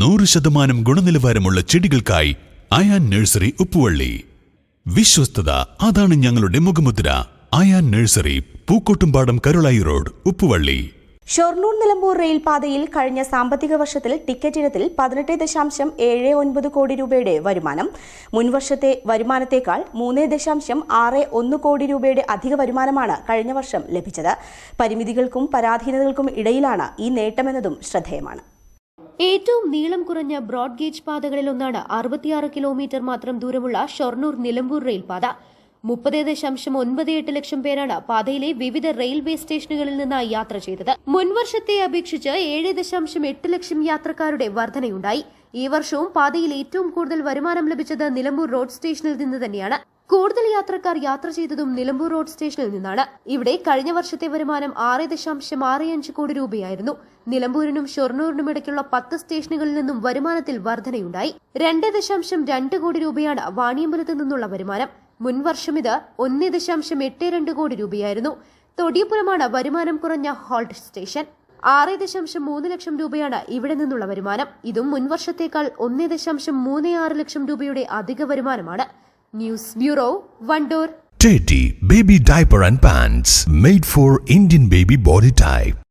നൂറ് ശതമാനം ഗുണനിലവാരമുള്ള ചെടികൾക്കായി അയാൻ നഴ്സറി ഉപ്പുവള്ളി. വിശ്വസ്തത അതാണ് ഞങ്ങളുടെ മുഖമുദ്ര. Ayan nursery Pookkottumpadam Karulai road Uppuvally. Shoranur Nilambur റെയിൽപാതയിൽ കഴിഞ്ഞ സാമ്പത്തിക വർഷത്തിൽ ടിക്കറ്റ് ഇനത്തിൽ പതിനെട്ട് ദശാംശം ഏഴ് ഒൻപത് കോടി രൂപയുടെ വരുമാനം. മുൻവർഷത്തെ വരുമാനത്തേക്കാൾ മൂന്ന് ദശാംശം ആറ് ഒന്ന് കോടി രൂപയുടെ അധിക വരുമാനമാണ് കഴിഞ്ഞ വർഷം ലഭിച്ചത്. പരിമിതികൾക്കും പരാധീനതകൾക്കും ഇടയിലാണ് ഈ നേട്ടമെന്നതും ശ്രദ്ധേയമാണ്. ഏറ്റവും നീളം കുറഞ്ഞ ബ്രോഡ് ഗേജ് പാതകളിലൊന്നാണ് അറുപത്തിയാറ് കിലോമീറ്റർ മാത്രം ദൂരമുള്ള ഷൊർണൂർ നിലമ്പൂർ റെയിൽപാത. മുപ്പത് ദശാംശം ഒൻപത് എട്ട് ലക്ഷം പേരാണ് പാതയിലെ വിവിധ റെയിൽവേ സ്റ്റേഷനുകളിൽ നിന്നായി യാത്ര ചെയ്തത്. മുൻവർഷത്തെ അപേക്ഷിച്ച് ഏഴ് ദശാംശം എട്ട് ലക്ഷം യാത്രക്കാരുടെ വർധനയുണ്ടായി. ഈ വർഷവും പാതയിൽ ഏറ്റവും കൂടുതൽ വരുമാനം ലഭിച്ചത് നിലമ്പൂർ റോഡ് സ്റ്റേഷനിൽ നിന്ന് തന്നെയാണ്. കൂടുതൽ യാത്രക്കാർ യാത്ര ചെയ്തതും നിലമ്പൂർ റോഡ് സ്റ്റേഷനിൽ നിന്നാണ്. ഇവിടെ കഴിഞ്ഞ വർഷത്തെ വരുമാനം ആറ് ദശാംശം ആറ് അഞ്ച് കോടി രൂപയായിരുന്നു. നിലമ്പൂരിനും ഷൊർണൂരിനും ഇടയ്ക്കുള്ള പത്ത് സ്റ്റേഷനുകളിൽ നിന്നും വരുമാനത്തിൽ വർധനയുണ്ടായി. രണ്ട് ദശാംശം രണ്ട് കോടി രൂപയാണ് വാണിയമ്പലത്ത് നിന്നുള്ള വരുമാനം. മുൻവർഷം ഇത് ഒന്ന് ദശാംശം എട്ട് രണ്ട് കോടി രൂപയായിരുന്നു. തൊടിയപ്പുറമാണ് വരുമാനം കുറഞ്ഞ ഹോൾട്ട് സ്റ്റേഷൻ. ആറ് ദശാംശം മൂന്ന് ലക്ഷം രൂപയാണ് ഇവിടെ നിന്നുള്ള വരുമാനം. ഇതും മുൻവർഷത്തേക്കാൾ ഒന്ന് ദശാംശം മൂന്ന് ആറ് ലക്ഷം രൂപയുടെ അധിക വരുമാനമാണ്. News bureau Wandoor Teddy Baby Diaper and Pants made for Indian baby body type.